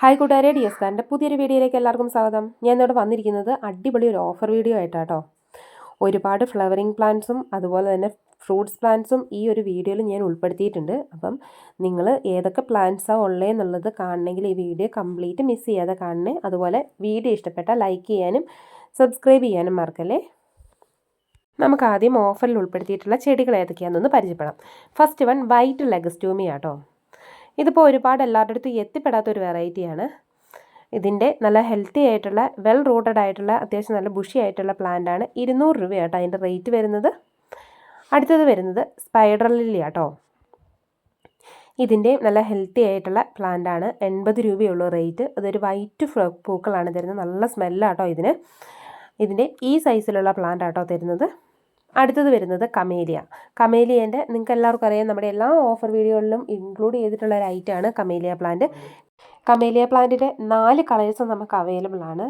Hi കൂട്ടുകാരെ. D S കാരന്റെ പുതിയൊരു വീഡിയോയിലേക്ക് എല്ലാവർക്കും സ്വാഗതം. ഞാൻ ഇന്നിവിടെ വന്നിരിക്കുന്നത് അടിപൊളി ഒരു ഓഫർ വീഡിയോ ആയിട്ടാട്ടോ. ഒരുപാട് ഫ്ലവറിങ് പ്ലാന്റ്സും അതുപോലെ തന്നെ ഫ്രൂട്ട്സ് പ്ലാന്റ്സും ഈ ഒരു വീഡിയോയിൽ ഞാൻ ഉൾപ്പെടുത്തിയിട്ടുണ്ട്. അപ്പം നിങ്ങൾ ഏതൊക്കെ പ്ലാന്റ്സാണ് ഉള്ളതെന്നുള്ളത് കാണണമെങ്കിൽ ഈ വീഡിയോ കംപ്ലീറ്റ് മിസ് ചെയ്യാതെ കാണണേ. അതുപോലെ വീഡിയോ ഇഷ്ടപ്പെട്ടാൽ ലൈക്ക് ചെയ്യാനും സബ്സ്ക്രൈബ് ചെയ്യാനും മറക്കല്ലേ? നമുക്ക് ആദ്യം ഓഫറിൽ ഉൾപ്പെടുത്തിയിട്ടുള്ള ചെടികൾ ഏതൊക്കെയാണെന്നൊന്ന് പരിചയപ്പെടാം. ഫസ്റ്റ് വൺ വൈറ്റ് ലെഗസ്റ്റൂമി ആട്ടോ. ഇതിപ്പോൾ ഒരുപാട് എല്ലാവരുടെ അടുത്തും എത്തിപ്പെടാത്ത ഒരു വെറൈറ്റിയാണ് ഇതിന്റെ നല്ല ഹെൽത്തി ആയിട്ടുള്ള വെൽ റൂട്ടഡ് ആയിട്ടുള്ള അത്യാവശ്യം നല്ല ബുഷി ആയിട്ടുള്ള പ്ലാന്റ് ആണ്. ഇരുന്നൂറ് രൂപയാട്ടോ അതിന്റെ റേറ്റ് വരുന്നത്. അടുത്തത് വരുന്നത് സ്പൈഡർ ലില്ലി ആട്ടോ ഇതിന്റെ നല്ല ഹെൽത്തി ആയിട്ടുള്ള പ്ലാന്റ് ആണ്. എൺപത് രൂപയുള്ളൂ റേറ്റ് അതൊരു വൈറ്റ് പൂക്കളാണ് തരുന്നത്. നല്ല സ്മെല്ലാട്ടോ ഇതിന്. ഇതിന്റെ ഈ സൈസിലുള്ള പ്ലാന്റ് ആട്ടോ തരുന്നത്. അടുത്തത് വരുന്നത് കമേലിയ. കമേലിയന്റെ നിങ്ങൾക്ക് എല്ലാവർക്കും അറിയാം നമ്മുടെ എല്ലാ ഓഫർ വീഡിയോകളിലും ഇൻക്ലൂഡ് ചെയ്തിട്ടുള്ള ഒരു ഐറ്റമാണ് കമേലിയ പ്ലാന്റ് കമേലിയ പ്ലാന്റിന്റെ നാല് കളേഴ്സ് നമുക്ക് അവൈലബിൾ ആണ്.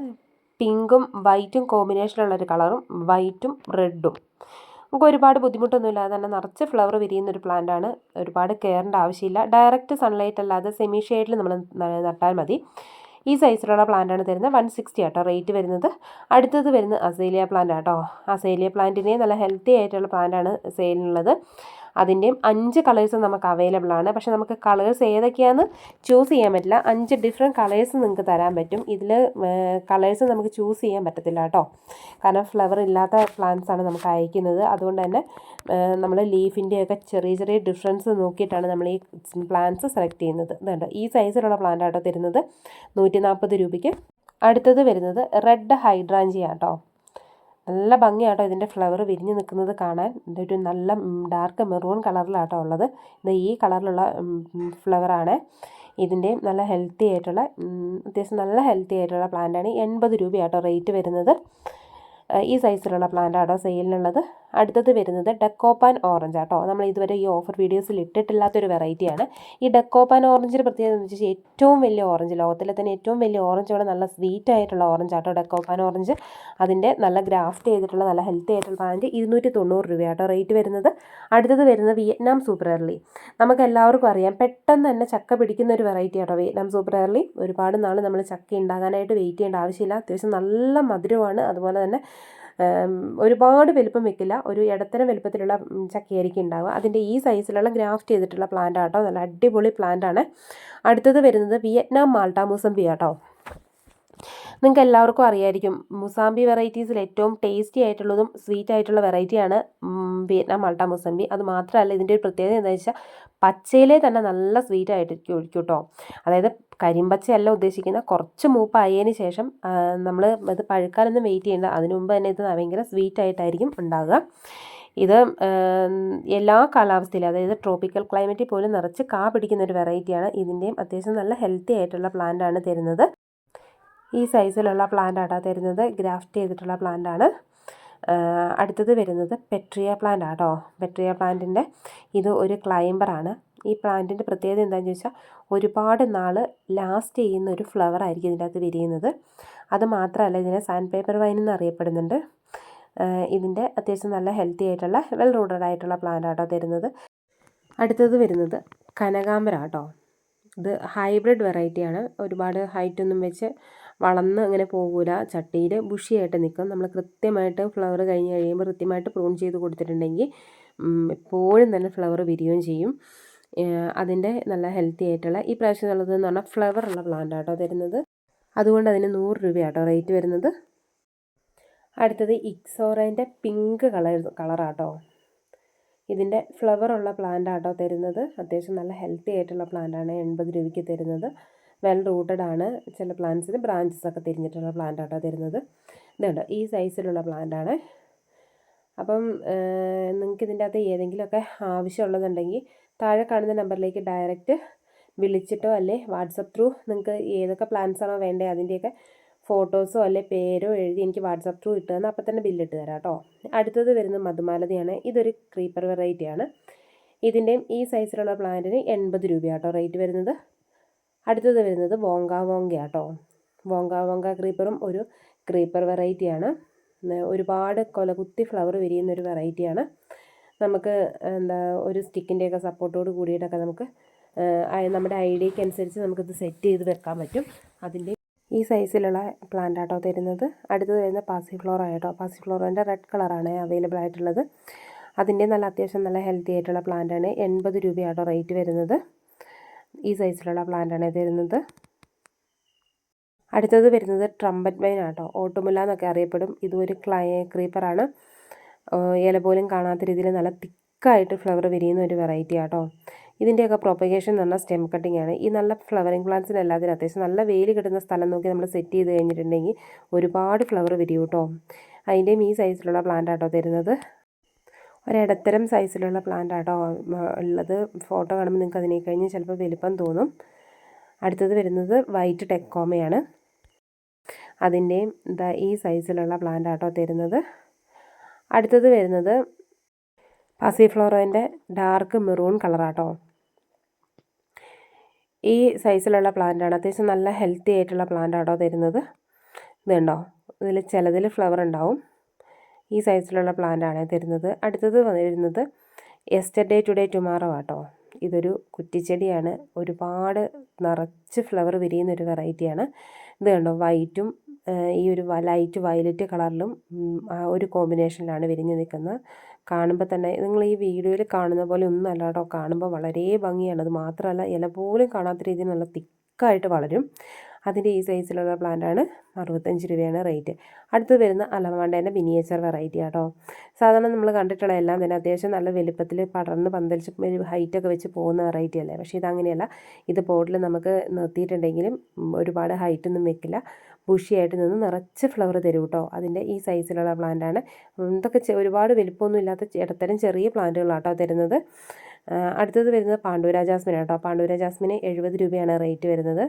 പിങ്കും വൈറ്റും കോമ്പിനേഷനുള്ളൊരു കളറും വൈറ്റും റെഡും നമുക്ക് ഒരുപാട് ബുദ്ധിമുട്ടൊന്നുമില്ലാതെ തന്നെ നിറച്ച് ഫ്ലവർ വിരിയുന്ന ഒരു പ്ലാന്റ് ആണ്. ഒരുപാട് കെയറിന്റെ ആവശ്യമില്ല. ഡയറക്റ്റ് സൺലൈറ്റ് അല്ലാതെ സെമി ഷെയ്ഡിൽ നമ്മൾ നട്ടാൽ മതി. ഈ സൈസിലുള്ള പ്ലാന്റാണ് തരുന്നത്. വൺ സിക്സ്റ്റി ആട്ടോ റേറ്റ് വരുന്നത്. അടുത്തത് വരുന്നത് അസേലിയ പ്ലാന്റ് ആട്ടോ. അസേലിയ പ്ലാന്റിനെ നല്ല ഹെൽത്തി ആയിട്ടുള്ള പ്ലാന്റാണ് സെയിലിനുള്ളത് അതിന്റെയും അഞ്ച് കളേഴ്സ് നമുക്ക് അവൈലബിൾ ആണ്. പക്ഷേ നമുക്ക് കളേഴ്സ് ഏതൊക്കെയാണെന്ന് ചൂസ് ചെയ്യാൻ പറ്റില്ല. അഞ്ച് ഡിഫറെന്റ് കളേഴ്സ് നിങ്ങൾക്ക് തരാൻ പറ്റും. ഇതിൽ കളേഴ്സ് നമുക്ക് ചൂസ് ചെയ്യാൻ പറ്റത്തില്ല കേട്ടോ. കാരണം ഫ്ലവർ ഇല്ലാത്ത പ്ലാന്റ്സ് ആണ് നമുക്ക് അയക്കുന്നത്. അതുകൊണ്ട് തന്നെ നമ്മൾ ലീഫിന്റെയൊക്കെ ചെറിയ ചെറിയ ഡിഫറൻസ് നോക്കിയിട്ടാണ് നമ്മൾ ഈ പ്ലാന്റ്സ് സെലക്ട് ചെയ്യുന്നത്. ഇതുണ്ട് ഈ സൈസിലുള്ള പ്ലാന്റ് ആട്ടോ തരുന്നത്. നൂറ്റി നാൽപ്പത് രൂപയ്ക്ക് അടുത്തത് വരുന്നത് റെഡ് ഹൈഡ്രാഞ്ചി ആട്ടോ നല്ല ഭംഗിയാട്ടോ ഇതിന്റെ ഫ്ലവർ വിരിഞ്ഞ് നിൽക്കുന്നത് കാണാൻ. ഒരു നല്ല ഡാർക്ക് മെറൂൺ കളറിലാട്ടോ ഉള്ളത്. ഇത് ഈ കളറിലുള്ള ഫ്ലവറാണ് ഇതിന്റെ നല്ല ഹെൽത്തി ആയിട്ടുള്ള അത്യാവശ്യം നല്ല ഹെൽത്തി ആയിട്ടുള്ള പ്ലാന്റാണ് എൺപത് രൂപയാട്ടോ റേറ്റ് വരുന്നത്. ഈ സൈസിലുള്ള പ്ലാന്റാട്ടോ സെയിലിനുള്ളത്. അടുത്തത് വരുന്നത് ഡെക്കോപ്പാൻ ഓറഞ്ച് ആട്ടോ. നമ്മൾ ഇതുവരെ ഈ ഓഫർ വീഡിയോസിൽ ഇട്ടിട്ടില്ലാത്തൊരു വെറൈറ്റിയാണ് ഈ ഡെക്കോപ്പാൻ ഓറഞ്ചിന്റെ പ്രത്യേകത എന്ന് വെച്ചാൽ ഏറ്റവും വലിയ ഓറഞ്ച് ലോകത്തിലെ തന്നെ ഏറ്റവും വലിയ ഓറഞ്ച് ഓറഞ്ചോടെ നല്ല സ്വീറ്റ് ആയിട്ടുള്ള ഓറഞ്ച് ആട്ടോ ഡെക്കോപ്പാൻ ഓറഞ്ച് അതിന്റെ നല്ല ഗ്രാഫ്റ്റ് ചെയ്തിട്ടുള്ള നല്ല ഹെൽത്തി ആയിട്ടുള്ള പ്ലാന്റ് ഇരുന്നൂറ്റി തൊണ്ണൂറ് രൂപയാട്ടോ റേറ്റ് വരുന്നത്. അടുത്തത് വരുന്നത് വിയറ്റ്നാം സൂപ്പർ എർലി നമുക്ക് എല്ലാവർക്കും അറിയാം പെട്ടെന്ന് തന്നെ ചക്ക പിടിക്കുന്ന ഒരു വെറൈറ്റി ആട്ടോ വിയറ്റ്നാം സൂപ്പർ എർലി ഒരുപാട് നാൾ നമ്മൾ ചക്ക ഉണ്ടാകാനായിട്ട് വെയിറ്റ് ചെയ്യേണ്ട ആവശ്യമില്ല. അത്യാവശ്യം നല്ല മധുരമാണ്. അതുപോലെ തന്നെ ഒരുപാട് വലുപ്പം വെക്കില്ല. ഒരു ഇടത്തരം വലുപ്പത്തിലുള്ള ചക്കയായിരിക്കും ഉണ്ടാവുക. അതിന്റെ ഈ സൈസിലുള്ള ഗ്രാഫ്റ്റ് ചെയ്തിട്ടുള്ള പ്ലാന്റ് ആട്ടോ. നല്ല അടിപൊളി പ്ലാന്റ് ആണ്. അടുത്തത് വരുന്നത് വിയറ്റ്നാം മാൾട്ട മൂസംബി ആട്ടോ. നിങ്ങൾക്ക് എല്ലാവർക്കും അറിയായിരിക്കും മുസാമ്പി വെറൈറ്റീസിൽ ഏറ്റവും ടേസ്റ്റി ആയിട്ടുള്ളതും സ്വീറ്റ് ആയിട്ടുള്ള വെറൈറ്റിയാണ് വിയറ്റ്നാം മൾട്ട മുസാമ്പി അത് മാത്രമല്ല ഇതിന്റെ ഒരു പ്രത്യേകത എന്താണെന്ന് വെച്ചാൽ പച്ചയിലെ തന്നെ നല്ല സ്വീറ്റ് ആയിട്ടിരിക്കും ഒഴിക്കും കേട്ടോ അതായത് കരിമ്പച്ചയല്ല ഉദ്ദേശിക്കുന്ന കുറച്ച് മൂപ്പായതിന് ശേഷം നമ്മൾ ഇത് പഴുക്കാനൊന്നും വെയിറ്റ് ചെയ്യേണ്ട. അതിനു മുമ്പ് തന്നെ ഇത് ഭയങ്കര സ്വീറ്റ് ആയിട്ടായിരിക്കും ഉണ്ടാകുക ഇത് എല്ലാ കാലാവസ്ഥയിലും അതായത് ട്രോപ്പിക്കൽ ക്ലൈമറ്റിൽ പോലും നിറച്ച് കാ പിടിക്കുന്ന ഒരു വെറൈറ്റിയാണ്. ഇതിന്റെയും അത്യാവശ്യം നല്ല ഹെൽത്തി ആയിട്ടുള്ള പ്ലാന്റ് ആണ് തരുന്നത്. ഈ സൈസിലുള്ള പ്ലാന്റ് ആട്ടോ തരുന്നത്. ഗ്രാഫ്റ്റ് ചെയ്തിട്ടുള്ള പ്ലാന്റ് ആണ്. അടുത്തത് വരുന്നത് പെട്രിയ പ്ലാന്റ് ആട്ടോ. പെട്രിയ പ്ലാന്റിന്റെ ഇത് ഒരു ക്ലൈംബറാണ് ഈ പ്ലാന്റിന്റെ പ്രത്യേകത എന്താണെന്ന് ചോദിച്ചാൽ ഒരുപാട് നാൾ ലാസ്റ്റ് ചെയ്യുന്ന ഒരു ഫ്ലവർ ആയിരിക്കും ഇതിന്റെ അകത്ത് വിരിയുന്നത്. അത് മാത്രമല്ല ഇതിനെ സാൻഡ് പേപ്പർ വൈൻ എന്ന് അറിയപ്പെടുന്നുണ്ട്. ഇതിന്റെ അത്യാവശ്യം നല്ല ഹെൽത്തി ആയിട്ടുള്ള വെൽ റൂട്ടഡ് ആയിട്ടുള്ള പ്ലാന്റ് ആട്ടോ തരുന്നത്. അടുത്തത് വരുന്നത് കനകാമ്പര കേട്ടോ ഇത് ഹൈബ്രിഡ് വെറൈറ്റിയാണ് ഒരുപാട് ഹൈറ്റൊന്നും വെച്ച് വളർന്ന് അങ്ങനെ പോകില്ല ചട്ടിയിൽ ബുഷിയായിട്ട് നിൽക്കും നമ്മൾ കൃത്യമായിട്ട് ഫ്ലവർ കഴിഞ്ഞ് കഴിയുമ്പോൾ കൃത്യമായിട്ട് പ്രൂൺ ചെയ്ത് കൊടുത്തിട്ടുണ്ടെങ്കിൽ എപ്പോഴും തന്നെ ഫ്ലവർ വിരിയുകയും ചെയ്യും. അതിന്റെ നല്ല ഹെൽത്തി ആയിട്ടുള്ള ഈ പ്രാവശ്യം ഉള്ളത് എന്ന് പറഞ്ഞാൽ ഫ്ലവർ ഉള്ള പ്ലാന്റ് ആട്ടോ തരുന്നത്. അതുകൊണ്ട് അതിന് നൂറ് രൂപയാട്ടോ റേറ്റ് വരുന്നത്. അടുത്തത് ഇക്സോറേന്റെ പിങ്ക് കളർ കളറാട്ടോ. ഇതിന്റെ ഫ്ലവർ ഉള്ള പ്ലാന്റ് ആട്ടോ തരുന്നത്. അത്യാവശ്യം നല്ല ഹെൽത്തി ആയിട്ടുള്ള പ്ലാന്റ് ആണ്. എൺപത് രൂപയ്ക്ക് തരുന്നത്. വെൽ റൂട്ടഡ് ആണ് ചില പ്ലാന്റ്സിന്. ബ്രാഞ്ചസ് ഒക്കെ തിരിഞ്ഞിട്ടുള്ള പ്ലാന്റ് ആട്ടോ തരുന്നത്. ഇതുണ്ട്. ഈ സൈസിലുള്ള പ്ലാന്റ് ആണ്. അപ്പം നിങ്ങൾക്ക് ഇതിന്റെ അകത്ത് ഏതെങ്കിലുമൊക്കെ ആവശ്യമുള്ളതുണ്ടെങ്കിൽ താഴെ കാണുന്ന നമ്പറിലേക്ക് ഡയറക്റ്റ് വിളിച്ചിട്ടോ അല്ലെ വാട്സപ്പ് ത്രൂ നിങ്ങൾക്ക് ഏതൊക്കെ ആണോ വേണ്ടത് അതിന്റെയൊക്കെ ഫോട്ടോസോ അല്ലെ പേരോ എഴുതി എനിക്ക് വാട്സപ്പ് ത്രൂ ഇട്ട് തന്നാൽ അപ്പം തന്നെ ബില്ലിട്ട് തരാം കേട്ടോ അടുത്തത് വരുന്നത് മധുമാലതയാണ്. ഇതൊരു ക്രീപ്പർ വെറൈറ്റിയാണ് ഇതിന്റെയും ഈ സൈസിലുള്ള പ്ലാന്റിന് എൺപത് രൂപയാട്ടോ റേറ്റ് വരുന്നത്. അടുത്തത് വരുന്നത് വോങ്ക വോങ്ക കേട്ടോ വോങ്ക വോങ്ക ക്രീപ്പറും ഒരു ക്രീപ്പർ വെറൈറ്റിയാണ് ഒരുപാട് കൊലകുത്തി ഫ്ലവർ വിരിയുന്ന ഒരു വെറൈറ്റിയാണ് നമുക്ക് എന്താ ഒരു സ്റ്റിക്കിന്റെയൊക്കെ സപ്പോർട്ടോട് കൂടിയിട്ടൊക്കെ നമുക്ക് നമ്മുടെ ഐഡിയയ്ക്ക് അനുസരിച്ച് നമുക്കിത് സെറ്റ് ചെയ്ത് വെക്കാൻ പറ്റും. അതിന്റെ ഈ സൈസിലുള്ള പ്ലാന്റ് ആട്ടോ തരുന്നത്. അടുത്തത് വരുന്ന പാസി ഫ്ലോർ ആയിട്ടോ പാസി ഫ്ലോറിന്റെ റെഡ് കളറാണ് അവൈലബിൾ ആയിട്ടുള്ളത്. അതിന്റെ നല്ല അത്യാവശ്യം നല്ല ഹെൽത്തി ആയിട്ടുള്ള പ്ലാന്റാണ് എൺപത് രൂപയാട്ടോ റേറ്റ് വരുന്നത്. ഈ സൈസിലുള്ള പ്ലാന്റാണ് തരുന്നത് അടുത്തത് വരുന്നത് ട്രംപറ്റ് വൈൻ ആട്ടോ. ഓട്ടുമുല്ല എന്നൊക്കെ അറിയപ്പെടും. ഇതൊരു ക്ലൈ ക്രീപ്പറാണ് ഇല പോലും കാണാത്ത രീതിയിൽ നല്ല തിക്കായിട്ട് ഫ്ലവർ വിരിയുന്ന ഒരു വെറൈറ്റി ആട്ടോ. ഇതിന്റെയൊക്കെ പ്രൊപ്പഗേഷൻ എന്ന് പറഞ്ഞാൽ സ്റ്റെം കട്ടിംഗ് ആണ്. ഈ നല്ല ഫ്ലവറിങ് പ്ലാന്റ്സിന് എല്ലാത്തിനും അത്യാവശ്യം നല്ല വെയിൽ കിട്ടുന്ന സ്ഥലം നോക്കി നമ്മൾ സെറ്റ് ചെയ്ത് കഴിഞ്ഞിട്ടുണ്ടെങ്കിൽ ഒരുപാട് ഫ്ലവർ വിരിയും കേട്ടോ അതിന്റെയും ഈ സൈസിലുള്ള പ്ലാന്റ് ആട്ടോ തരുന്നത്. ഒരിടത്തരം സൈസിലുള്ള പ്ലാന്റ് ആട്ടോ ഉള്ളത്. ഫോട്ടോ കാണുമ്പോൾ നിങ്ങൾക്ക് അതിനെ കഴിഞ്ഞ് ചിലപ്പോൾ വലിപ്പം തോന്നും. അടുത്തത് വരുന്നത് വൈറ്റ് ടെക്കോമയാണ് അതിന്റെയും ഇതാ ഈ സൈസിലുള്ള പ്ലാന്റ് ആട്ടോ തരുന്നത്. അടുത്തത് വരുന്നത് പാസിഫ്ലോറോന്റെ ഡാർക്ക് മെറൂൺ കളറാട്ടോ ഈ സൈസിലുള്ള പ്ലാന്റാണ് അത്യാവശ്യം നല്ല ഹെൽത്തി ആയിട്ടുള്ള പ്ലാന്റ് ആട്ടോ തരുന്നത്. ഇതുണ്ടോ ഇതിൽ ചിലതിൽ ഫ്ലവർ ഉണ്ടാവും. ഈ സൈസിലുള്ള പ്ലാന്റാണ് തരുന്നത്. അടുത്തത് വരുന്നത് എസ്റ്റർഡേ ടുഡേ ടുമാറോ ആട്ടോ. ഇതൊരു കുറ്റിച്ചെടിയാണ്. ഒരുപാട് നിറച്ച് ഫ്ലവർ വിരിയുന്ന ഒരു വെറൈറ്റിയാണ് ഇത് കണ്ടോ? വൈറ്റും ഈ ഒരു ലൈറ്റ് വയലറ്റ് കളറിലും ഒരു കോമ്പിനേഷനിലാണ് വിരിഞ്ഞ് നിൽക്കുന്നത്. കാണുമ്പോൾ തന്നെ നിങ്ങൾ ഈ വീഡിയോയിൽ കാണുന്ന പോലെ ഒന്നും അല്ല കേട്ടോ കാണുമ്പോൾ വളരെ ഭംഗിയാണ്. അത് മാത്രമല്ല ഇല പോലും കാണാത്ത രീതിയിൽ നല്ല തിക്കായിട്ട് വളരും. അതിന്റെ ഈ സൈസിലുള്ള പ്ലാന്റാണ് അറുപത്തഞ്ച് രൂപയാണ് റേറ്റ്. അടുത്ത് വരുന്ന അലമാണ്ടേന്റെ മിനിയേച്ചർ വെറൈറ്റി ആട്ടോ. സാധാരണ നമ്മൾ കണ്ടിട്ടുള്ള എല്ലാം തന്നെ അത്യാവശ്യം നല്ല വലുപ്പത്തിൽ പടർന്ന് പന്തലിച്ച് ഒരു ഹൈറ്റൊക്കെ വെച്ച് പോകുന്ന വെറൈറ്റി അല്ലേ? പക്ഷേ ഇതങ്ങനെയല്ല. ഇത് പോട്ടിൽ നമുക്ക് നിർത്തിയിട്ടുണ്ടെങ്കിലും ഒരുപാട് ഹൈറ്റൊന്നും വെക്കില്ല. ബുഷിയായിട്ട് നിന്ന് നിറച്ച് ഫ്ലവർ തരും കേട്ടോ. അതിന്റെ ഈ സൈസിലുള്ള പ്ലാന്റാണ് ഇതൊക്കെ ഒരുപാട് വലുപ്പമൊന്നും ഇല്ലാത്ത ഇടത്തരം ചെറിയ പ്ലാന്റുകളാട്ടോ തരുന്നത്. അടുത്തത് വരുന്നത് പാണ്ഡൂര ജാസ്മിൻ ആട്ടോ എഴുപത് രൂപയാണ് റേറ്റ് വരുന്നത്.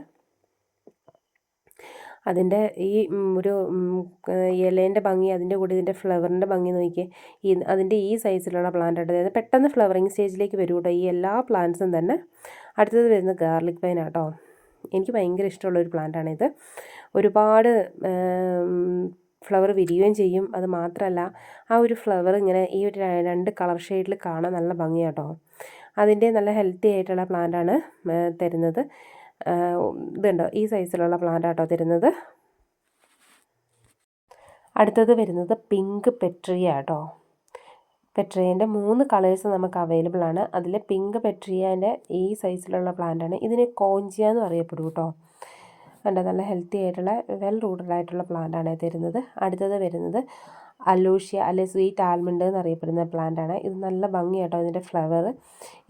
അതിന്റെ ഈ ഒരു ഇലേന്റെ ഭംഗി അതിന്റെ കൂടെ ഇതിന്റെ ഫ്ലവറിന്റെ ഭംഗി നോക്കിയേ ഈ അതിന്റെ ഈ സൈസിലുള്ള പ്ലാന്റ് ആയിട്ട് അതായത് പെട്ടെന്ന് ഫ്ലവറിങ് സ്റ്റേജിലേക്ക് വരും കേട്ടോ ഈ എല്ലാ പ്ലാന്റ്സും തന്നെ. അടുത്തത് വരുന്ന ഗാർലിക് പൈൻ ആട്ടോ. എനിക്ക് ഭയങ്കര ഇഷ്ടമുള്ള ഒരു പ്ലാന്റാണ് ഇത്. ഒരുപാട് ഫ്ലവർ വിരിയുകയും ചെയ്യും. അത് മാത്രമല്ല ആ ഒരു ഫ്ലവർ ഇങ്ങനെ ഈ ഒരു രണ്ട് കളർ ഷെയ്ഡിൽ കാണാൻ നല്ല ഭംഗിയാട്ടോ. അതിന്റെ നല്ല ഹെൽത്തി ആയിട്ടുള്ള പ്ലാന്റാണ് തരുന്നത്. ഇതുണ്ടോ ഈ സൈസിലുള്ള പ്ലാന്റ് ആട്ടോ തരുന്നത്. അടുത്തത് വരുന്നത് പിങ്ക് പെട്രിയ കേട്ടോ പെട്രിയേന്റെ മൂന്ന് കളേഴ്സ് നമുക്ക് അവൈലബിൾ ആണ്. അതിൽ പിങ്ക് പെട്രിയേന്റെ ഈ സൈസിലുള്ള പ്ലാന്റാണ് ഇതിന് കോഞ്ചിയ എന്ന് അറിയപ്പെടും കേട്ടോ കണ്ടോ നല്ല ഹെൽത്തി ആയിട്ടുള്ള വെൽ റൂട്ടഡ് ആയിട്ടുള്ള പ്ലാന്റാണ് തരുന്നത്. അടുത്തത് വരുന്നത് അലൂഷ്യ അല്ലെ സ്വീറ്റ് ആൽമണ്ട് എന്നറിയപ്പെടുന്ന പ്ലാന്റ് ആണ്. ഇത് നല്ല ഭംഗിയാട്ടോ അതിന്റെ ഫ്ലവർ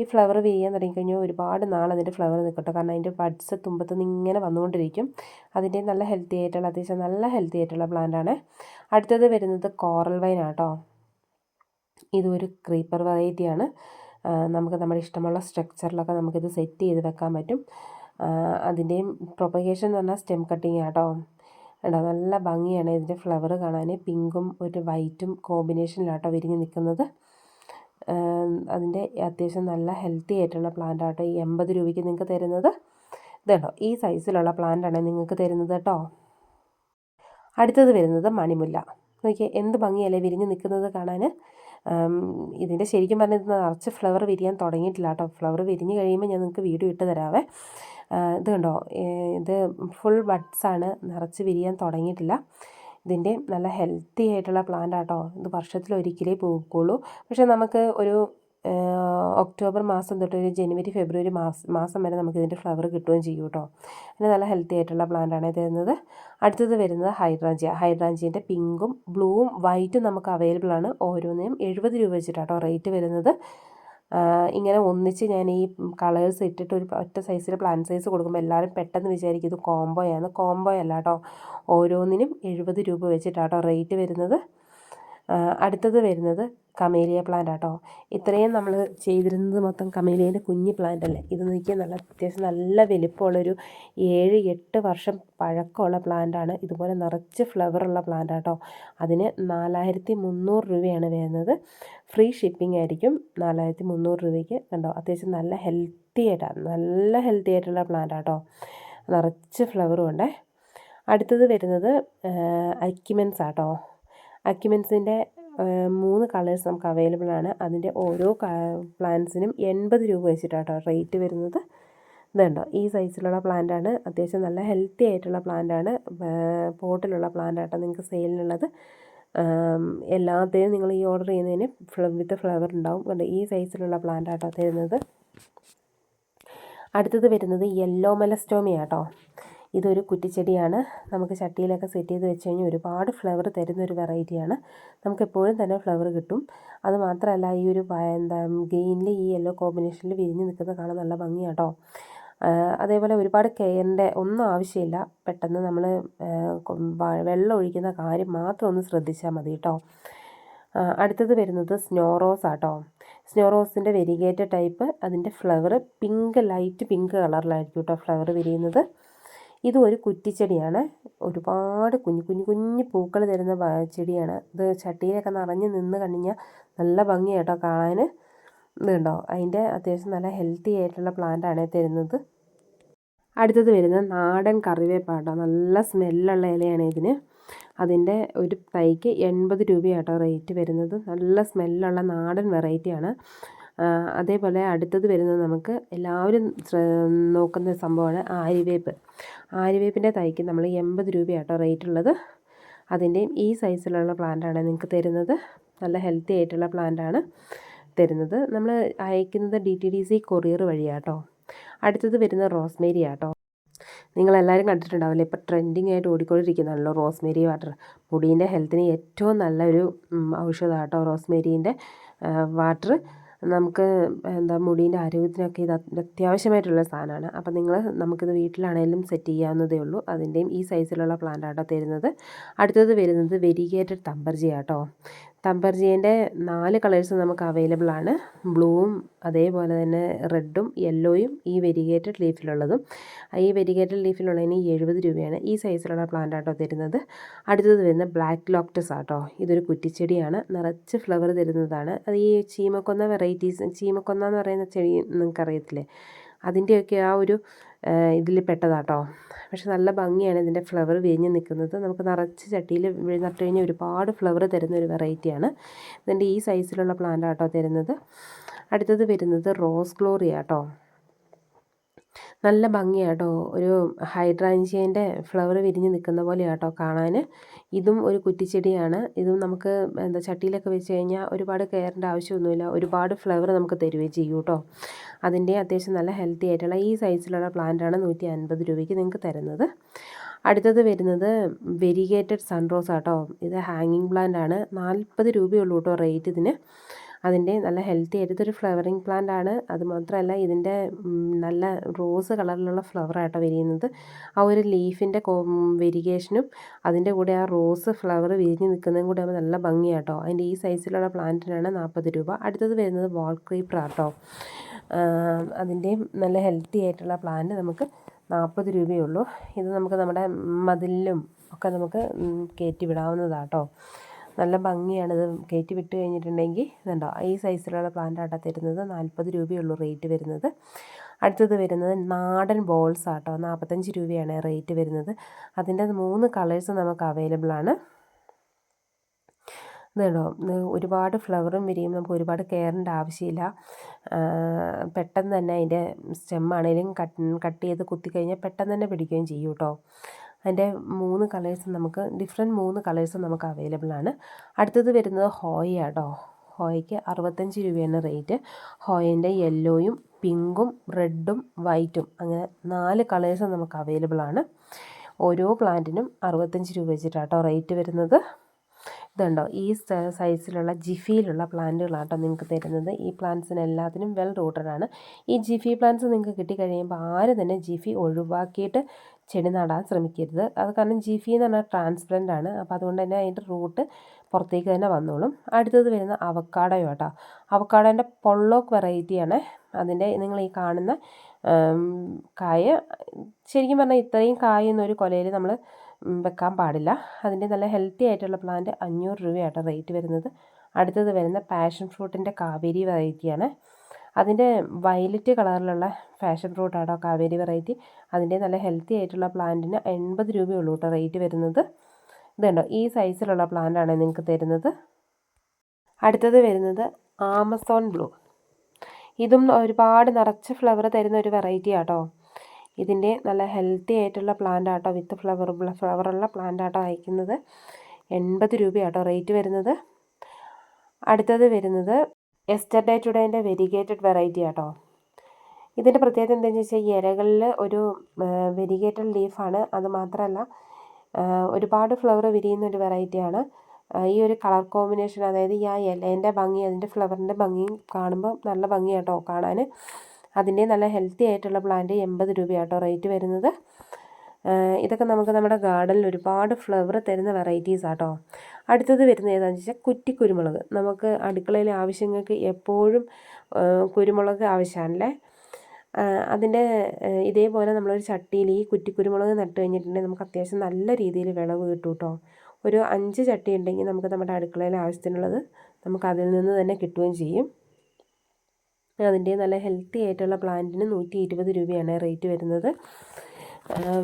ഈ ഫ്ലവർ വീയാൻ തുടങ്ങിക്കഴിഞ്ഞാൽ ഒരുപാട് നാൾ അതിന്റെ ഫ്ലവർ നിൽക്കട്ടോ. കാരണം അതിന്റെ ബഡ്സ് തുമ്പത്ത് നിന്ന് ഇങ്ങനെ വന്നുകൊണ്ടിരിക്കും. അതിന്റെ നല്ല ഹെൽത്തി ആയിട്ടുള്ള അത്യാവശ്യം നല്ല ഹെൽത്തി ആയിട്ടുള്ള പ്ലാന്റ് ആണ്. അടുത്തത് വരുന്നത് കോറൽ വൈൻ ആട്ടോ. ഇതൊരു ക്രീപ്പർ വെറൈറ്റിയാണ് നമുക്ക് നമ്മുടെ ഇഷ്ടമുള്ള സ്ട്രക്ചറിലൊക്കെ നമുക്കിത് സെറ്റ് ചെയ്ത് വെക്കാൻ പറ്റും. അതിന്റെയും പ്രൊപ്പഗേഷൻ എന്ന് പറഞ്ഞാൽ സ്റ്റെം കട്ടിങ് ആട്ടോ. കണ്ടോ? നല്ല ഭംഗിയാണ് ഇതിന്റെ ഫ്ലവർ കാണാൻ. പിങ്കും ഒരു വൈറ്റും കോമ്പിനേഷനിലാട്ടോ വിരിഞ്ഞ് നിൽക്കുന്നത്. അതിന്റെ അത്യാവശ്യം നല്ല ഹെൽത്തി ആയിട്ടുള്ള പ്ലാന്റ് ആട്ടോ ഈ എൺപത് രൂപയ്ക്ക് നിങ്ങൾക്ക് തരുന്നത്. ഇതാണോ ഈ സൈസിലുള്ള പ്ലാന്റാണ് നിങ്ങൾക്ക് തരുന്നത് കേട്ടോ. അടുത്തത് വരുന്നത് മണിമുല്ല. നോക്കിയാൽ എന്ത് ഭംഗിയല്ലേ വിരിഞ്ഞ് നിൽക്കുന്നത് കാണാൻ. ഇതിന്റെ ശരിക്കും പറഞ്ഞാൽ നിറച്ച് ഫ്ലവർ വിരിയാൻ തുടങ്ങിയിട്ടില്ല കേട്ടോ. ഫ്ലവർ വിരിഞ്ഞ് കഴിയുമ്പോൾ ഞാൻ നിങ്ങൾക്ക് വീഡിയോ ഇട്ട് തരാവേ. ഇത് കണ്ടോ? ഇത് ഫുൾ ബഡ്സാണ് നിറച്ച് വിരിയാൻ തുടങ്ങിയിട്ടില്ല. ഇതിന്റെ നല്ല ഹെൽത്തി ആയിട്ടുള്ള പ്ലാന്റ് ആട്ടോ. ഇത് വർഷത്തിലൊരിക്കലേ പൂക്കുള്ളൂ പക്ഷേ നമുക്ക് ഒരു ഒക്ടോബർ മാസം തൊട്ട് ഒരു ജനുവരി ഫെബ്രുവരി മാസം മാസം വരെ നമുക്ക് ഇതിന്റെ ഫ്ലവർ കിട്ടുകയും ചെയ്യും കേട്ടോ. പിന്നെ നല്ല ഹെൽത്തി ആയിട്ടുള്ള പ്ലാന്റ് പ്ലാന്റാണ് തരുന്നത് അടുത്തത് വരുന്നത് ഹൈഡ്രാഞ്ചിയ ഹൈഡ്രാഞ്ചിയന്റെ പിങ്കും ബ്ലൂവും വൈറ്റും നമുക്ക് അവൈലബിൾ ആണ്. ഓരോന്നിനും എഴുപത് രൂപ വെച്ചിട്ടാട്ടോ റേറ്റ് വരുന്നത്. ഇങ്ങനെ ഒന്നിച്ച് ഞാൻ ഈ കളേഴ്സ് ഇട്ടിട്ട് ഒരു ഒറ്റ സൈസിൽ പ്ലാൻ സൈസ് കൊടുക്കുമ്പോൾ എല്ലാവരും പെട്ടെന്ന് വിചാരിക്കും ഇത് കോംബോയാണ് കോംബോ അല്ല കേട്ടോ ഓരോന്നിനും എഴുപത് രൂപ വെച്ചിട്ടാട്ടോ റേറ്റ് വരുന്നത്. അടുത്തത് വരുന്നത് കമേലിയ പ്ലാന്റ് ആട്ടോ ഇത്രയും നമ്മൾ ചെയ്തിരുന്നത് മൊത്തം കമേലിയേന്റെ കുഞ്ഞ് പ്ലാന്റ് അല്ലേ ഇത് നോക്കിയാൽ നല്ല അത്യാവശ്യം നല്ല വലിപ്പമുള്ളൊരു ഏഴ് എട്ട് വർഷം പഴക്കമുള്ള പ്ലാന്റാണ്. ഇതുപോലെ നിറച്ച് ഫ്ലവറുള്ള പ്ലാന്റ് ആട്ടോ അതിന് നാലായിരത്തി മുന്നൂറ് രൂപയാണ് വരുന്നത്. ഫ്രീ ഷിപ്പിംഗ് ആയിരിക്കും. നാലായിരത്തി മുന്നൂറ് രൂപയ്ക്ക് കണ്ടോ? അത്യാവശ്യം നല്ല ഹെൽത്തി ആയിട്ടാണ് നല്ല ഹെൽത്തി ആയിട്ടുള്ള പ്ലാന്റ് ആട്ടോ നിറച്ച് ഫ്ലവറും ഉണ്ടേ. അടുത്തത് വരുന്നത് അക്യുമെൻസ് ആട്ടോ. അക്യുമെൻസിന്റെ മൂന്ന് കളേഴ്സ് നമുക്ക് അവൈലബിൾ ആണ്. അതിന്റെ ഓരോ പ്ലാന്റ്സിനും എൺപത് രൂപ വെച്ചിട്ടാട്ടോ റേറ്റ് വരുന്നത്. ഇതുണ്ടോ ഈ സൈസിലുള്ള പ്ലാന്റാണ്. അത്യാവശ്യം നല്ല ഹെൽത്തി ആയിട്ടുള്ള ആണ് പോട്ടിലുള്ള പ്ലാന്റ് ആട്ടോ നിങ്ങൾക്ക് സെയിലിനുള്ളത്. എല്ലാത്തെയും നിങ്ങൾ ഈ ഓർഡർ ചെയ്യുന്നതിന് വിത്ത് ഫ്ലവർ ഉണ്ടാവും. കണ്ടോ ഈ സൈസിലുള്ള പ്ലാന്റ് ആട്ടോ തരുന്നത്. അടുത്തത് വരുന്നത് യെല്ലോ മെലസ്റ്റോമിയാട്ടോ ഇതൊരു കുറ്റിച്ചെടിയാണ്. നമുക്ക് ചട്ടിയിലൊക്കെ സെറ്റ് ചെയ്ത് വെച്ച് കഴിഞ്ഞാൽ ഒരുപാട് ഫ്ലവർ തരുന്ന ഒരു വെറൈറ്റിയാണ് നമുക്ക് എപ്പോഴും തന്നെ ഫ്ലവർ കിട്ടും. അതുമാത്രമല്ല ഈ ഒരു എന്താ ഗെയിനിൽ ഈ യെല്ലോ കോമ്പിനേഷനിൽ വിരിഞ്ഞ് നിൽക്കുന്ന കാണാൻ നല്ല ഭംഗിയാട്ടോ. അതേപോലെ ഒരുപാട് കെയറിന്റെ ഒന്നും ആവശ്യമില്ല. പെട്ടെന്ന് നമ്മൾ വെള്ളം ഒഴിക്കുന്ന കാര്യം മാത്രം ഒന്ന് ശ്രദ്ധിച്ചാൽ മതി കേട്ടോ അടുത്തത് വരുന്നത് സ്നോ റോസ് ആട്ടോ. സ്നോ റോസിന്റെ വെരിഗേറ്റഡ് ടൈപ്പ് അതിന്റെ ഫ്ലവർ പിങ്ക് ലൈറ്റ് പിങ്ക് കളറിലായിരിക്കും കേട്ടോ ഫ്ലവർ വിരിയുന്നത്. ഇതും ഒരു കുറ്റിച്ചെടിയാണ്. ഒരുപാട് കുഞ്ഞു കുഞ്ഞു കുഞ്ഞു പൂക്കൾ തരുന്ന ചെടിയാണ്. ഇത് ചട്ടിയിലൊക്കെ നിറഞ്ഞ് നിന്ന് കഴിഞ്ഞാൽ നല്ല ഭംഗിയാട്ടോ കാണാൻ ഇതുണ്ടോ? അതിന്റെ അത്യാവശ്യം നല്ല ഹെൽത്തി ആയിട്ടുള്ള പ്ലാന്റാണ് തരുന്നത്. അടുത്തത് വരുന്നത് നാടൻ കറിവേപ്പാട്ടോ. നല്ല സ്മെല്ലുള്ള ഇലയാണ് ഇതിന്. അതിന്റെ ഒരു തൈക്ക് എൺപത് രൂപയാട്ടോ റേറ്റ് വരുന്നത്. നല്ല സ്മെല്ലുള്ള നാടൻ വെറൈറ്റിയാണ് അതേപോലെ അടുത്തത് വരുന്നത് നമുക്ക് എല്ലാവരും നോക്കുന്ന സംഭവമാണ് ആര്യവേപ്പ്. ആര്യവേപ്പിന്റെ തൈക്ക് നമ്മൾ എൺപത് രൂപയാട്ടോ റേറ്റ് ഉള്ളത്. അതിന്റെയും ഈ സൈസിലുള്ള പ്ലാന്റാണ് നിങ്ങൾക്ക് തരുന്നത്. നല്ല ഹെൽത്തി ആയിട്ടുള്ള പ്ലാന്റാണ് തരുന്നത്. നമ്മൾ അയക്കുന്നത് D T D C courier വഴിയാട്ടോ. അടുത്തത് വരുന്ന റോസ്മേരി ആട്ടോ. നിങ്ങളെല്ലാവരും കണ്ടിട്ടുണ്ടാവില്ലേ? ഇപ്പോൾ ട്രെൻഡിങ് ആയിട്ട് ഓടിക്കൊണ്ടിരിക്കുന്നതാണല്ലോ റോസ്മേരി വാട്ടർ മുടീന്റെ ഹെൽത്തിന് ഏറ്റവും നല്ലൊരു ഔഷധമാട്ടോ റോസ്മേരീന്റെ വാട്ടർ നമുക്ക് എന്താ മുടീന്റെ ആരോഗ്യത്തിനൊക്കെ ഇത് അത്യാവശ്യമായിട്ടുള്ള സാധനമാണ്. അപ്പോൾ നിങ്ങൾ നമുക്കിത് വീട്ടിലാണെങ്കിലും സെറ്റ് ചെയ്യാവുന്നതേ ഉള്ളൂ. അതിന്റെയും ഈ സൈസിലുള്ള പ്ലാന്റ് ആട്ടോ തരുന്നത്. അടുത്തത് വരുന്നത് വെരിഗേറ്റഡ് തമ്പർജി ആട്ടോ. തമ്പർജിയന്റെ നാല് കളേഴ്സ് നമുക്ക് അവൈലബിൾ ആണ്. ബ്ലൂവും അതേപോലെ തന്നെ റെഡും യെല്ലോയും ഈ വെരിഗേറ്റഡ് ലീഫിലുള്ളതും ഈ വെരിഗേറ്റഡ് ലീഫിലുള്ളതിന് എഴുപത് രൂപയാണ് ഈ സൈസിലുള്ള പ്ലാന്റ് ആട്ടോ തരുന്നത്. അടുത്തത് വരുന്ന ബ്ലാക്ക് ലോക്ടസ് ആട്ടോ. ഇതൊരു കുറ്റിച്ചെടിയാണ്. നിറച്ച് ഫ്ലവർ തരുന്നതാണ്. അത് ഈ ചീമക്കൊന്ന വെറൈറ്റീസ് ചീമക്കൊന്ന എന്ന് പറയുന്ന ചെടി നിങ്ങൾക്കറിയത്തില്ലേ? അതിന്റെയൊക്കെ ആ ഒരു ഇതിൽ പെട്ടതാട്ടോ. പക്ഷെ നല്ല ഭംഗിയാണ് ഇതിന്റെ ഫ്ലവർ വിരിഞ്ഞ് നിൽക്കുന്നത്. നമുക്ക് നിറച്ച് ചട്ടിയിൽ നട്ട് കഴിഞ്ഞാൽ ഒരുപാട് ഫ്ലവർ തരുന്ന ഒരു വെറൈറ്റിയാണ്. ഇതിന്റെ ഈ സൈസിലുള്ള പ്ലാന്റ് ആട്ടോ തരുന്നത്. അടുത്തത് വരുന്നത് റോസ് ഗ്ലോറി ആട്ടോ നല്ല ഭംഗിയാട്ടോ. ഒരു ഹൈഡ്രാഞ്ചിയന്റെ ഫ്ലവർ വിരിഞ്ഞ് നിൽക്കുന്ന പോലെയാട്ടോ കാണാൻ ഇതും ഒരു കുറ്റിച്ചെടിയാണ്. ഇതും നമുക്ക് എന്താ ചട്ടിയിലൊക്കെ വെച്ച് കഴിഞ്ഞാൽ ഒരുപാട് കെയറിന്റെ ആവശ്യമൊന്നുമില്ല. ഒരുപാട് ഫ്ലവർ നമുക്ക് തരുകയും ചെയ്യും കേട്ടോ. അതിന്റെ അത്യാവശ്യം നല്ല ഹെൽത്തി ആയിട്ടുള്ള ഈ സൈസിലുള്ള പ്ലാന്റാണ് നൂറ്റി അൻപത് രൂപയ്ക്ക് നിങ്ങൾക്ക് തരുന്നത്. അടുത്തത് വരുന്നത് വെരിഗേറ്റഡ് സൺറോസ് ആട്ടോ ഇത് ഹാങ്ങിങ് പ്ലാന്റ് ആണ് നാൽപ്പത് രൂപയുള്ളൂ കേട്ടോ റേറ്റ് ഇതിന്. അതിന്റെ നല്ല ഹെൽത്തി ആയിട്ടൊരു ഫ്ലവറിങ് പ്ലാന്റ് ആണ്. അത് മാത്രമല്ല ഇതിന്റെ നല്ല റോസ് കളറിലുള്ള ഫ്ലവർ ആട്ടോ വിരിയുന്നത്. ആ ഒരു ലീഫിന്റെ വെരിഗേഷനും അതിന്റെ കൂടെ ആ റോസ് ഫ്ലവർ വിരിഞ്ഞ് നിൽക്കുന്നതും കൂടെ ആകുമ്പോൾ നല്ല ഭംഗിയാട്ടോ. അതിന്റെ ഈ സൈസിലുള്ള പ്ലാന്റിനാണ് നാൽപ്പത് രൂപ. അടുത്തത് വരുന്നത് വാൾ ക്രീപ്പർ ആട്ടോ. അതിന്റെയും നല്ല ഹെൽത്തി ആയിട്ടുള്ള പ്ലാന്റ് നമുക്ക് നാൽപ്പത് രൂപയുള്ളൂ ഇത് നമുക്ക് നമ്മുടെ മതിലിലും ഒക്കെ നമുക്ക് കയറ്റി വിടാവുന്നതാട്ടോ. നല്ല ഭംഗിയാണിത് കയറ്റി വിട്ട് കഴിഞ്ഞിട്ടുണ്ടെങ്കിൽ ഇതുണ്ടോ? ഈ സൈസിലുള്ള പ്ലാന്റ് ആട്ടോ തരുന്നത് നാൽപ്പത് രൂപയുള്ളൂ റേറ്റ് വരുന്നത്. അടുത്തത് വരുന്നത് നാടൻ ബോൾസ് ആട്ടോ. നാൽപ്പത്തഞ്ച് രൂപയാണ് റേറ്റ് വരുന്നത്. അതിന്റെ മൂന്ന് കളേഴ്സ് നമുക്ക് അവൈലബിൾ ആണ്. ഇതുണ്ടോ? ഒരുപാട് ഫ്ലവറും വിരിയും നമുക്ക് ഒരുപാട് കെയറിന്റെ ആവശ്യമില്ല. പെട്ടെന്ന് തന്നെ അതിന്റെ സ്റ്റെമ്മാണേലും കട്ട് കട്ട് ചെയ്ത് കുത്തിക്കഴിഞ്ഞാൽ പെട്ടെന്ന് തന്നെ പിടിക്കുകയും ചെയ്യും കേട്ടോ അതിന്റെ മൂന്ന് കളേഴ്സും നമുക്ക് ഡിഫറെന്റ് മൂന്ന് കളേഴ്സും നമുക്ക് അവൈലബിൾ ആണ്. അടുത്തത് വരുന്നത് ഹോയ കേട്ടോ ഹോയയ്ക്ക് അറുപത്തഞ്ച് രൂപയാണ് റേറ്റ് ഹോയേന്റെ യെല്ലോയും പിങ്കും റെഡും വൈറ്റും അങ്ങനെ നാല് കളേഴ്സ് നമുക്ക് അവൈലബിൾ ആണ്. ഓരോ പ്ലാന്റിനും അറുപത്തഞ്ച് രൂപ വെച്ചിട്ടാട്ടോ റേറ്റ് വരുന്നത്. ഇതുണ്ടോ? ഈ സൈസിലുള്ള ജിഫിയിലുള്ള പ്ലാന്റുകളാട്ടോ നിങ്ങൾക്ക് തരുന്നത്. ഈ പ്ലാന്റ്സിന് എല്ലാത്തിനും വെൽ റൂട്ടഡ് ആണ്. ഈ ജിഫി പ്ലാന്റ്സ് നിങ്ങൾക്ക് കിട്ടിക്കഴിയുമ്പോൾ ആരും തന്നെ ജിഫി ഒഴിവാക്കിയിട്ട് ചെടി നടാൻ ശ്രമിക്കരുത്. അത് കാരണം ജിഫി എന്ന് പറഞ്ഞാൽ ട്രാൻസ്പെറന്റ് ആണ്. അപ്പോൾ അതുകൊണ്ട് തന്നെ അതിന്റെ റൂട്ട് പുറത്തേക്ക് തന്നെ വന്നോളും. അടുത്തത് വരുന്ന അവക്കാടയോ കേട്ടോ അവക്കാടോന്റെ പൊള്ളോക്ക് വെറൈറ്റിയാണ് അതിന്റെ നിങ്ങൾ ഈ കാണുന്ന കായ. ശരിക്കും പറഞ്ഞാൽ ഇത്രയും കായൊന്നും ഒരു കൊലയിൽ നമ്മൾ വെക്കാൻ പാടില്ല. അതിന്റെ നല്ല ഹെൽത്തി ആയിട്ടുള്ള പ്ലാന്റ് അഞ്ഞൂറ് രൂപയാട്ടോ റേറ്റ് വരുന്നത്. അടുത്തത് വരുന്ന പാഷൻ ഫ്രൂട്ടിന്റെ കാവേരി വെറൈറ്റിയാണ് അതിന്റെ വയലറ്റ് കളറിലുള്ള ഫാഷൻ ആണോ കാവേരി വെറൈറ്റി. അതിന്റെ നല്ല ഹെൽത്തി ആയിട്ടുള്ള പ്ലാന്റിന് എൺപത് രൂപയുള്ളൂ കേട്ടോ റേറ്റ് വരുന്നത്. ഇതുണ്ടോ ഈ സൈസിലുള്ള പ്ലാന്റാണ് നിങ്ങൾക്ക് തരുന്നത്. അടുത്തത് വരുന്നത് ആമസോൺ ബ്ലൂ. ഇതും ഒരുപാട് നിറച്ച് ഫ്ലവർ തരുന്ന ഒരു വെറൈറ്റി ആട്ടോ. ഇതിന്റെ നല്ല ഹെൽത്തി ആയിട്ടുള്ള പ്ലാന്റ് ആട്ടോ വിത്ത് ഫ്ലവർ ഫ്ലവറുള്ള പ്ലാന്റ് ആട്ടോ അയക്കുന്നത്. എൺപത് രൂപയാട്ടോ റേറ്റ് വരുന്നത്. അടുത്തത് വരുന്നത് എസ്റ്റർഡേ ടുഡേന്റെ വെരിഗേറ്റഡ് വെറൈറ്റി ആട്ടോ. ഇതിന്റെ പ്രത്യേകത എന്താണെന്ന് വെച്ചാൽ ഈ ഇലകളിൽ ഒരു വെരിഗേറ്റഡ് ലീഫാണ്. അത് മാത്രമല്ല ഒരുപാട് ഫ്ലവർ വിരിയുന്ന ഒരു വെറൈറ്റിയാണ് ഈ ഒരു കളർ കോമ്പിനേഷൻ അതായത് ഈ ആ ഇലേന്റെ ഭംഗി അതിന്റെ ഫ്ലവറിന്റെ ഭംഗിയും കാണുമ്പോൾ നല്ല ഭംഗിയാട്ടോ കാണാൻ. അതിന്റെ നല്ല ഹെൽത്തി ആയിട്ടുള്ള പ്ലാന്റ് എൺപത് രൂപയാട്ടോ റേറ്റ് വരുന്നത്. ഇതൊക്കെ നമുക്ക് നമ്മുടെ ഗാർഡനിൽ ഒരുപാട് ഫ്ലവർ തരുന്ന വെറൈറ്റീസ് ആട്ടോ അടുത്തത് വരുന്നത് ഏതാണെന്ന് വെച്ചാൽ കുറ്റി കുരുമുളക് നമുക്ക് അടുക്കളയിലെ ആവശ്യങ്ങൾക്ക് എപ്പോഴും കുരുമുളക് ആവശ്യമാണല്ലേ? അതിന്റെ ഇതേപോലെ നമ്മളൊരു ചട്ടിയിൽ ഈ കുറ്റിക്കുരുമുളക് നട്ട് കഴിഞ്ഞിട്ടുണ്ടെങ്കിൽ നമുക്ക് അത്യാവശ്യം നല്ല രീതിയിൽ വിളവ് കിട്ടും കേട്ടോ ഒരു അഞ്ച് ചട്ടി ഉണ്ടെങ്കിൽ നമുക്ക് നമ്മുടെ അടുക്കളയിലെ ആവശ്യത്തിനുള്ളത് നമുക്ക് അതിൽ നിന്ന് തന്നെ കിട്ടുകയും ചെയ്യും. അതിന്റെ നല്ല ഹെൽത്തി ആയിട്ടുള്ള പ്ലാന്റിന് നൂറ്റി ഇരുപത് രൂപയാണ് റേറ്റ് വരുന്നത്.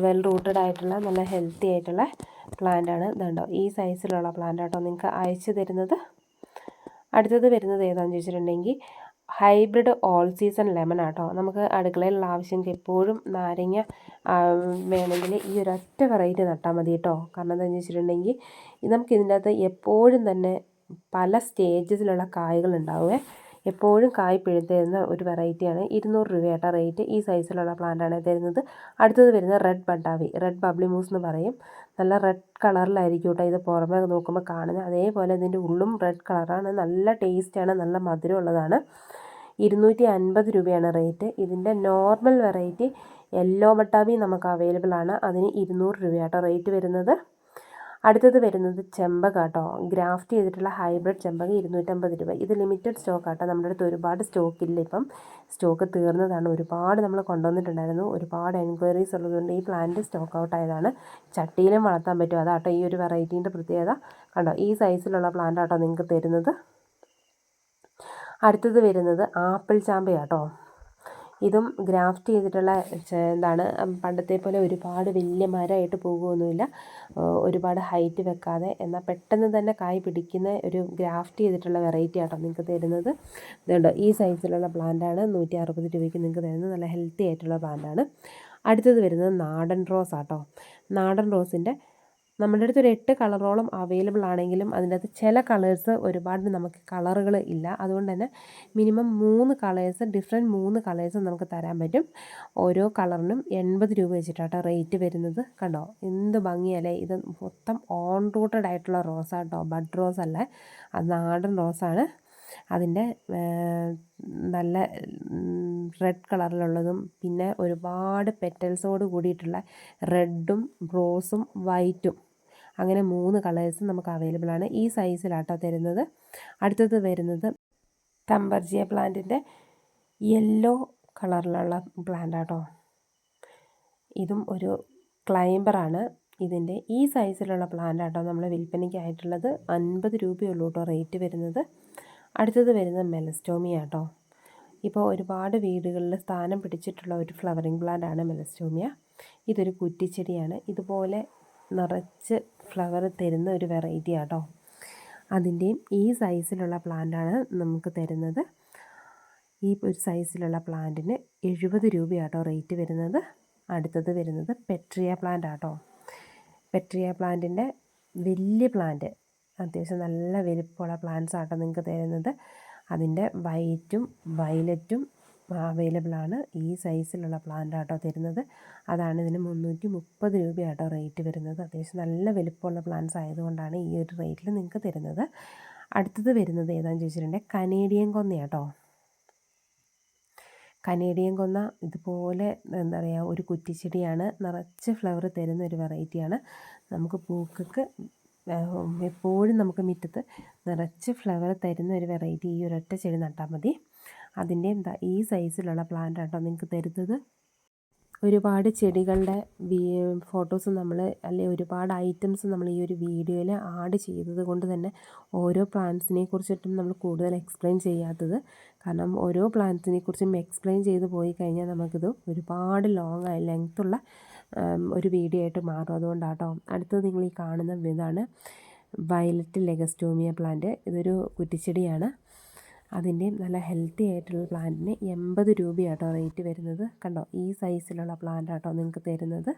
വെൽ റൂട്ടഡ് ആയിട്ടുള്ള നല്ല ഹെൽത്തി ആയിട്ടുള്ള പ്ലാന്റ് പ്ലാന്റാണ് ഇതുണ്ടോ. ഈ സൈസിലുള്ള പ്ലാന്റ് ആട്ടോ നിങ്ങൾക്ക് അയച്ചു തരുന്നത്. അടുത്തത് വരുന്നത് ഏതാണെന്ന് ചോദിച്ചിട്ടുണ്ടെങ്കിൽ ഹൈബ്രിഡ് ഓൾ സീസൺ ലെമൺ ആട്ടോ. നമുക്ക് അടുക്കളയിലുള്ള ആവശ്യങ്ങൾക്ക് എപ്പോഴും നാരങ്ങ വേണമെങ്കിൽ ഈ ഒരൊറ്റ വെറൈറ്റി നട്ടാൽ മതി കേട്ടോ. കാരണം എന്താണെന്ന് വെച്ചിട്ടുണ്ടെങ്കിൽ നമുക്ക് ഇതിന്റെ അകത്ത് എപ്പോഴും തന്നെ പല സ്റ്റേജസിലുള്ള കായകൾ ഉണ്ടാവുമേ എപ്പോഴും കായ് പിഴുതരുന്ന ഒരു വെറൈറ്റിയാണ്. ഇരുന്നൂറ് രൂപയാട്ട റേറ്റ് ഈ സൈസിലുള്ള പ്ലാന്റാണ് തരുന്നത്. അടുത്തത് വരുന്നത് റെഡ് ബണ്ടാവി റെഡ് ബബ്ലി മൂസ് എന്ന് പറയും. നല്ല റെഡ് കളറിലായിരിക്കും കേട്ടോ ഇത് പുറമെ നോക്കുമ്പോൾ കാണുന്നത് അതേപോലെ ഇതിന്റെ ഉള്ളും റെഡ് കളറാണ്. നല്ല ടേസ്റ്റാണ്. നല്ല മധുരമുള്ളതാണ്. ഇരുന്നൂറ്റി അൻപത് രൂപയാണ് റേറ്റ്. ഇതിന്റെ നോർമൽ വെറൈറ്റി യെല്ലോ ബട്ടാവി നമുക്ക് അവൈലബിൾ ആണ് അതിന് ഇരുന്നൂറ് രൂപയാട്ടോ റേറ്റ് വരുന്നത്. അടുത്തത് വരുന്നത് ചെമ്പക കേട്ടോ ഗ്രാഫ്റ്റ് ചെയ്തിട്ടുള്ള ഹൈബ്രിഡ് ചെമ്പക ഇരുന്നൂറ്റമ്പത് രൂപ. ഇത് ലിമിറ്റഡ് സ്റ്റോക്ക് ആട്ടോ. നമ്മുടെ അടുത്ത് ഒരുപാട് സ്റ്റോക്ക് ഇല്ല ഇപ്പം. സ്റ്റോക്ക് തീർന്നതാണ്. ഒരുപാട് നമ്മൾ കൊണ്ടുവന്നിട്ടുണ്ടായിരുന്നു. ഒരുപാട് എൻക്വയറീസ് ഉള്ളതുകൊണ്ട് ഈ പ്ലാന്റ് സ്റ്റോക്ക് ഔട്ട് ആയതാണ്. ചട്ടിയിലും വളർത്താൻ പറ്റും. അതാട്ടോ ഈ ഒരു വെറൈറ്റീന്റെ പ്രത്യേകത. കണ്ടോ? ഈ സൈസിലുള്ള പ്ലാന്റ് ആട്ടോ നിങ്ങൾക്ക് തരുന്നത്. അടുത്തത് വരുന്നത് ആപ്പിൾ ചാമ്പയാട്ടോ. ഇതും ഗ്രാഫ്റ്റ് ചെയ്തിട്ടുള്ള എന്താണ് പണ്ടത്തെ പോലെ ഒരുപാട് വലിയ മരമായിട്ട് പോകുകയൊന്നുമില്ല ഒരുപാട് ഹൈറ്റ് വെക്കാതെ. എന്നാൽ പെട്ടെന്ന് തന്നെ കായ് പിടിക്കുന്ന ഒരു ഗ്രാഫ്റ്റ് ചെയ്തിട്ടുള്ള വെറൈറ്റി ആട്ടോ നിങ്ങൾക്ക് തരുന്നത്. ഇതുണ്ട് ഈ സൈസിലുള്ള പ്ലാന്റാണ്. നൂറ്റി അറുപത് രൂപയ്ക്ക് നിങ്ങൾക്ക് തരുന്നത്. നല്ല ഹെൽത്തി ആയിട്ടുള്ള പ്ലാന്റാണ്. അടുത്തത് വരുന്നത് നാടൻ റോസ് ആട്ടോ നാടൻ റോസിന്റെ നമ്മുടെ അടുത്ത് ഒരു എട്ട് കളറോളം അവൈലബിൾ ആണെങ്കിലും അതിന്റെ അകത്ത് ചില കളേഴ്സ് ഒരുപാട് നമുക്ക് കളറുകൾ ഇല്ല. അതുകൊണ്ട് തന്നെ മിനിമം മൂന്ന് കളേഴ്സ് ഡിഫറെന്റ് മൂന്ന് കളേഴ്സ് നമുക്ക് തരാൻ പറ്റും. ഓരോ കളറിനും എൺപത് രൂപ വെച്ചിട്ടാട്ടോ റേറ്റ് വരുന്നത്. കണ്ടോ? എന്ത് ഭംഗിയല്ലേ? ഇത് മൊത്തം ഓൺ റൂട്ടഡ് ആയിട്ടുള്ള റോസാട്ടോ ബഡ് റോസ് അല്ല. അത് നാടൻ റോസാണ് അതിന്റെ നല്ല റെഡ് കളറിലുള്ളതും പിന്നെ ഒരുപാട് പെറ്റൽസോട് കൂടിയിട്ടുള്ള റെഡും റോസും വൈറ്റും അങ്ങനെ മൂന്ന് കളേഴ്സ് നമുക്ക് അവൈലബിൾ ആണ്. ഈ സൈസിലാട്ടോ തരുന്നത്. അടുത്തത് വരുന്നത് തമ്പർജിയ പ്ലാന്റിന്റെ യെല്ലോ കളറിലുള്ള പ്ലാന്റ് ആട്ടോ. ഇതും ഒരു ക്ലൈംബറാണ് ഇതിന്റെ ഈ സൈസിലുള്ള പ്ലാന്റ് ആട്ടോ നമ്മൾ വിൽപ്പനയ്ക്കായിട്ടുള്ളത്. അൻപത് രൂപയുള്ളൂ കേട്ടോ റേറ്റ് വരുന്നത്. അടുത്തത് വരുന്നത് മെലസ്റ്റോമിയ കേട്ടോ ഇപ്പോൾ ഒരുപാട് വീടുകളിൽ സ്ഥാനം പിടിച്ചിട്ടുള്ള ഒരു ഫ്ലവറിങ് പ്ലാന്റ് ആണ് മെലസ്റ്റോമിയ. ഇതൊരു കുറ്റിച്ചെടിയാണ്. ഇതുപോലെ നിറച്ച് ഫ്ലവർ തരുന്ന ഒരു വെറൈറ്റി ആട്ടോ അതിന്റെയും ഈ സൈസിലുള്ള പ്ലാന്റാണ് നമുക്ക് തരുന്നത്. ഈ ഒരു സൈസിലുള്ള പ്ലാന്റിന് എഴുപത് രൂപയാട്ടോ റേറ്റ് വരുന്നത്. അടുത്തത് വരുന്നത് പെട്രിയ പ്ലാന്റ് ആട്ടോ പെട്രിയ പ്ലാന്റിന്റെ വലിയ പ്ലാന്റ് അത്യാവശ്യം നല്ല വലിപ്പമുള്ള പ്ലാന്റ്സ് ആട്ടോ നിങ്ങൾക്ക് തരുന്നത്. അതിന്റെ വൈറ്റും വയലറ്റും അവൈലബിൾ ആണ് ഈ സൈസിലുള്ള പ്ലാന്റ് ആട്ടോ തരുന്നത്. അതാണ് ഇതിന് മുന്നൂറ്റി മുപ്പത് രൂപയാട്ടോ റേറ്റ് വരുന്നത്. അത്യാവശ്യം നല്ല വലിപ്പമുള്ള പ്ലാന്റ്സ് ആയതുകൊണ്ടാണ് ഈ ഒരു റേറ്റിൽ നിങ്ങൾക്ക് തരുന്നത്. അടുത്തത് വരുന്നത് ഏതാണെന്ന് ചോദിച്ചിട്ടുണ്ടെങ്കിൽ കനേഡിയൻ കൊന്നയാട്ടോ. കനേഡിയൻ കൊന്ന ഇതുപോലെ എന്താ പറയുക ഒരു കുറ്റിച്ചെടിയാണ്. നിറച്ച് ഫ്ലവർ തരുന്ന ഒരു വെറൈറ്റിയാണ് നമുക്ക് പൂക്കൾക്ക് എപ്പോഴും നമുക്ക് മുറ്റത്ത് നിറച്ച് ഫ്ലവർ തരുന്ന ഒരു വെറൈറ്റി ഈ ഒരൊറ്റ ചെടി നട്ടാൽ മതി. അതിന്റെ എന്താ ഈ സൈസിലുള്ള പ്ലാന്റ് ആട്ടോ നിങ്ങൾക്ക് തരുന്നത്. ഒരുപാട് ചെടികളുടെ ഫോട്ടോസ് നമ്മൾ അല്ലെ ഒരുപാട് ഐറ്റംസ് നമ്മൾ ഈ ഒരു വീഡിയോയിൽ ആഡ് ചെയ്തത് കൊണ്ട് തന്നെ ഓരോ പ്ലാന്റ്സിനെ കുറിച്ചിട്ടും നമ്മൾ കൂടുതൽ എക്സ്പ്ലെയിൻ ചെയ്യാത്തത്. കാരണം ഓരോ പ്ലാന്റ്സിനെ കുറിച്ചും എക്സ്പ്ലെയിൻ ചെയ്ത് പോയി കഴിഞ്ഞാൽ നമുക്കിത് ഒരുപാട് ലോങ് ആയി ലെങ്ത്തുള്ള ഒരു വീഡിയോ ആയിട്ട് മാറും. അതുകൊണ്ടാട്ടോ അടുത്തത് നിങ്ങൾ ഈ കാണുന്ന ഇതാണ് വയലറ്റ് ലെഗസ്റ്റോമിയ പ്ലാന്റ്. ഇതൊരു കുറ്റിച്ചെടിയാണ്. അതിന്റെയും നല്ല ഹെൽത്തി ആയിട്ടുള്ള പ്ലാന്റിന് എൺപത് രൂപയാട്ടോ റേറ്റ് വരുന്നത്. കണ്ടോ? ഈ സൈസിലുള്ള പ്ലാന്റ് ആട്ടോ നിങ്ങൾക്ക് തരുന്നത്.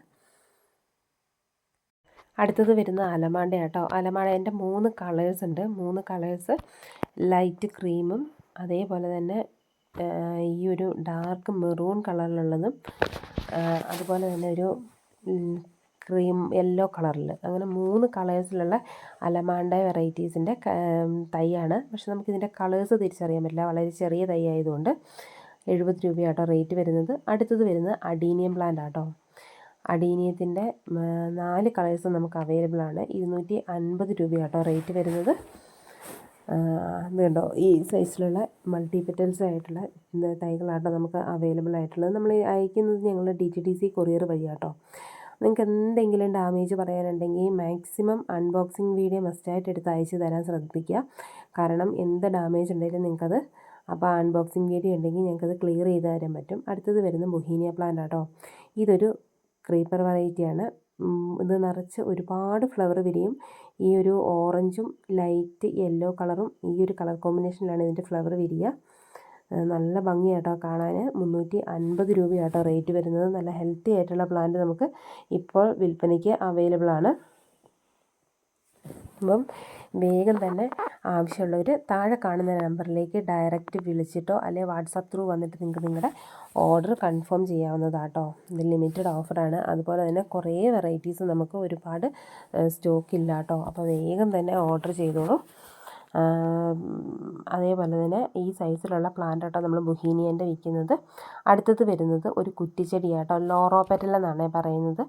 അടുത്തത് വരുന്ന അലമാണ്ട കേട്ടോ അലമാണ്ടേന്റെ മൂന്ന് കളേഴ്സ് ഉണ്ട്. മൂന്ന് കളേഴ്സ് ലൈറ്റ് ക്രീമും അതേപോലെ തന്നെ ഈ ഒരു ഡാർക്ക് മെറൂൺ കളറിലുള്ളതും അതുപോലെ തന്നെ ഒരു ക്രീം യെല്ലോ കളറിൽ അങ്ങനെ മൂന്ന് കളേഴ്സിലുള്ള അലമാണ്ട വെറൈറ്റീസിന്റെ തൈയാണ്. പക്ഷെ നമുക്കിതിന്റെ കളേഴ്സ് തിരിച്ചറിയാൻ പറ്റില്ല. വളരെ ചെറിയ തൈ ആയതുകൊണ്ട് എഴുപത് രൂപയാട്ടോ റേറ്റ് വരുന്നത്. അടുത്തത് വരുന്നത് അഡീനിയം പ്ലാന്റ് ആട്ടോ. അഡീനിയത്തിന്റെ നാല് കളേഴ്സ് നമുക്ക് അവൈലബിൾ ആണ്. ഇരുന്നൂറ്റി അൻപത് രൂപയാട്ടോ റേറ്റ് വരുന്നത്. ഇത് കണ്ടോ? ഈ സൈസിലുള്ള മൾട്ടി പെറ്റൽസ് ആയിട്ടുള്ള തൈകളാട്ടോ നമുക്ക് അവൈലബിൾ ആയിട്ടുള്ളത്. നമ്മൾ അയക്കുന്നത് ഞങ്ങൾ D T T C courier വഴിയാട്ടോ നിങ്ങൾക്ക് എന്തെങ്കിലും ഡാമേജ് പറയാനുണ്ടെങ്കിൽ മാക്സിമം അൺബോക്സിങ് വീഡിയോ മസ്റ്റായിട്ട് എടുത്ത് അയച്ചു തരാൻ ശ്രദ്ധിക്കുക. കാരണം എന്ത് ഡാമേജ് ഉണ്ടെങ്കിലും നിങ്ങൾക്കത് അപ്പോൾ അൺബോക്സിങ് വീഡിയോ ഉണ്ടെങ്കിൽ ഞങ്ങൾക്കത് ക്ലിയർ ചെയ്ത് തരാൻ പറ്റും. അടുത്തത് വരുന്ന ബൊഹീനിയ പ്ലാന്റ് ആട്ടോ. ഇതൊരു ക്രീപ്പർ വെറൈറ്റിയാണ് ഇത് നിറച്ച് ഒരുപാട് ഫ്ലവർ വിരിയും. ഈ ഒരു ഓറഞ്ചും ലൈറ്റ് യെല്ലോ കളറും ഈ ഒരു കളർ കോമ്പിനേഷനിലാണ് ഇതിന്റെ ഫ്ലവർ വിരിയുക നല്ല ഭംഗിയാട്ടോ കാണാൻ മുന്നൂറ്റി അൻപത് രൂപയാട്ടോ റേറ്റ് വരുന്നത്. നല്ല ഹെൽത്തി ആയിട്ടുള്ള പ്ലാന്റ് നമുക്ക് ഇപ്പോൾ വിൽപ്പനയ്ക്ക് അവൈലബിൾ ആണ് അപ്പം വേഗം തന്നെ ആവശ്യമുള്ളവർ താഴെ കാണുന്ന നമ്പറിലേക്ക് ഡയറക്റ്റ് വിളിച്ചിട്ടോ അല്ലെങ്കിൽ വാട്സാപ്പ് ത്രൂ വന്നിട്ട് നിങ്ങൾക്ക് നിങ്ങളുടെ ഓർഡർ കൺഫേം ചെയ്യാവുന്നതാട്ടോ. ഇത് ലിമിറ്റഡ് ഓഫറാണ് അതുപോലെ തന്നെ കുറേ വെറൈറ്റീസ് നമുക്ക് ഒരുപാട് സ്റ്റോക്ക് കേട്ടോ അപ്പോൾ വേഗം തന്നെ ഓർഡർ ചെയ്തോളൂ. അതേപോലെ തന്നെ ഈ സൈസിലുള്ള പ്ലാന്റ് ആട്ടോ നമ്മൾ ബുഹീനിയന്റെ വിൽക്കുന്നത് അടുത്തത് വരുന്നത് ഒരു കുറ്റിച്ചെടിയാട്ടോ. ലോറോ പെറ്റൽ എന്നാണ് പറയുന്നത്.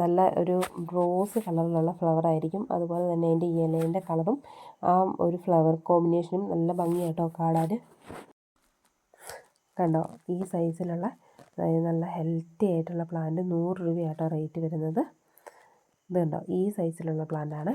നല്ല ഒരു റോസ് കളറിലുള്ള ഫ്ലവറായിരിക്കും അതുപോലെ തന്നെ അതിന്റെ ഇലേന്റെ കളറും ആ ഒരു ഫ്ലവർ കോമ്പിനേഷനും നല്ല ഭംഗിയായിട്ടോ കാണാൻ. കണ്ടോ? ഈ സൈസിലുള്ള നല്ല ഹെൽത്തി ആയിട്ടുള്ള പ്ലാന്റ് നൂറ് രൂപയാട്ടോ റേറ്റ് വരുന്നത്. ഇത് കണ്ടോ? ഈ സൈസിലുള്ള പ്ലാന്റാണ്